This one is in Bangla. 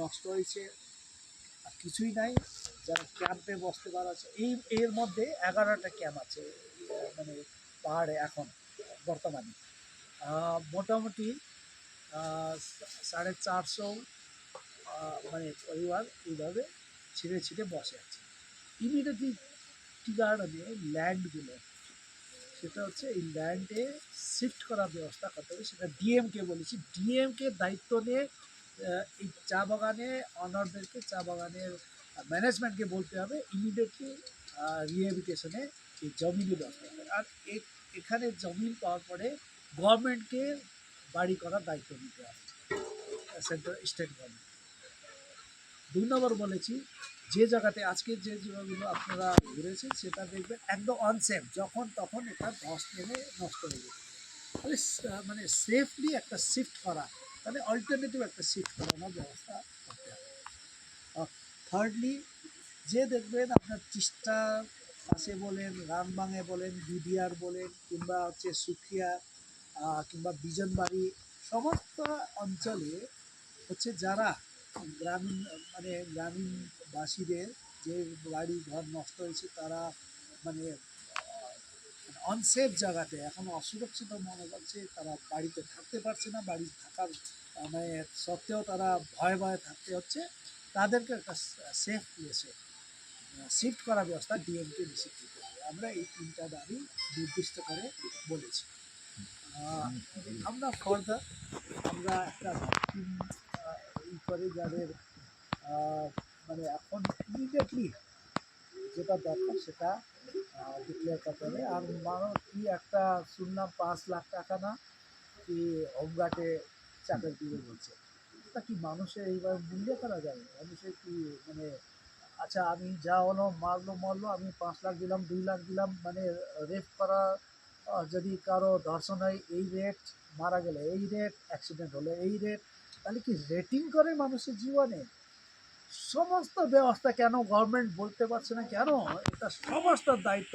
নষ্ট হয়েছে, আর কিছুই নাই। যারা ক্যাম্পে বসতে পারছে এই, এর মধ্যে এগারোটা ক্যাম্প আছে মানে পাহাড়ে এখন, বর্তমানে। মোটামুটি সাড়ে চারশো মানে পরিবার এইভাবে ছিঁড়ে ছিঁড়ে বসে আছে। ইমিডিয়েটলি টি গার্ডেনে ল্যান্ডগুলো সেটা হচ্ছে এই ল্যান্ডে শিফট করার ব্যবস্থা করতে হবে। সেটা ডিএমকে বলেছি। ডিএমকে দায়িত্ব নিয়ে এই চা বাগানে অনারদেরকে চা বাগানের ম্যানেজমেন্টকে বলতে হবে ইমিডিয়েটলি রিহেবিটেশনে এই করতে হবে। আর এখানে জমিন পাওয়ার পরে গভর্নমেন্টকে বাড়ি করার দায়িত্ব নিতে হবে সেন্ট্রাল স্টেট গভর্নমেন্ট দুই নম্বর বলেছি, যে জায়গাতে আজকে যে জায়গাগুলো আপনারা ঘুরেছেন, সেটা দেখবেন একদম অনসেফ যখন তখন এটা ধস নেমে নষ্ট হয়ে। তাহলে মানে সেফলি একটা শিফট করা তাহলে অল্টারনেটিভ একটা শিফট করানোর ব্যবস্থা করতে হবে। থার্ডলি যে দেখবেন আপনার তিস্তা পাশে বলেন, রামবাঙে বলেন বিডিআর বলেন, কিংবা হচ্ছে সুখিয়া কিংবা বিজনবাড়ি, সমস্ত অঞ্চলে হচ্ছে যারা গ্রামীণ মানে গ্রামীণবাসীদের যে বাড়ি ঘর নষ্ট হয়েছে, তারা মানে অনসেফ জায়গাতে, এখন অসুরক্ষিত মনে করছে, তারা বাড়িতে থাকতে পারছে না, বাড়ি থাকার মানে সত্ত্বেও তারা ভয়ে ভয়ে থাকতে হচ্ছে। তাদেরকে একটা সেফ প্লেসে শিফট করার ব্যবস্থা ডিএমকে করতে হবে আমরা এই তিনটা দাবি নির্দিষ্ট করে বলেছি। আমরা ফার্দার আমরা একটা ই করে যাদের মানে এখন ইমিডিয়েটলি যেটা দরকার সেটা ডিক্লেয়ার করতে হবে। আর মানুষ কি একটা শুনলাম পাঁচ লাখ টাকা না, কি হোমগার্ডে চাকরি দিবে বলছে। তা কি মানুষের এইবার মূল্য করা যাবে মানুষের কি মানে আচ্ছা আমি যা হলো, মারলো মারলো, আমি পাঁচ লাখ দিলাম, দুই লাখ দিলাম মানে রেপ করা যদি কারও ধর্ষণ হয়, এই রেট মারা গেলে, এই রেট অ্যাক্সিডেন্ট হলে, এই রেট তাহলে কি রেটিং করে মানুষের জীবনে? সমস্ত ব্যবস্থা কেন গভর্নমেন্ট বলতে পারছে না কেন? এটা সমস্ত দায়িত্ব।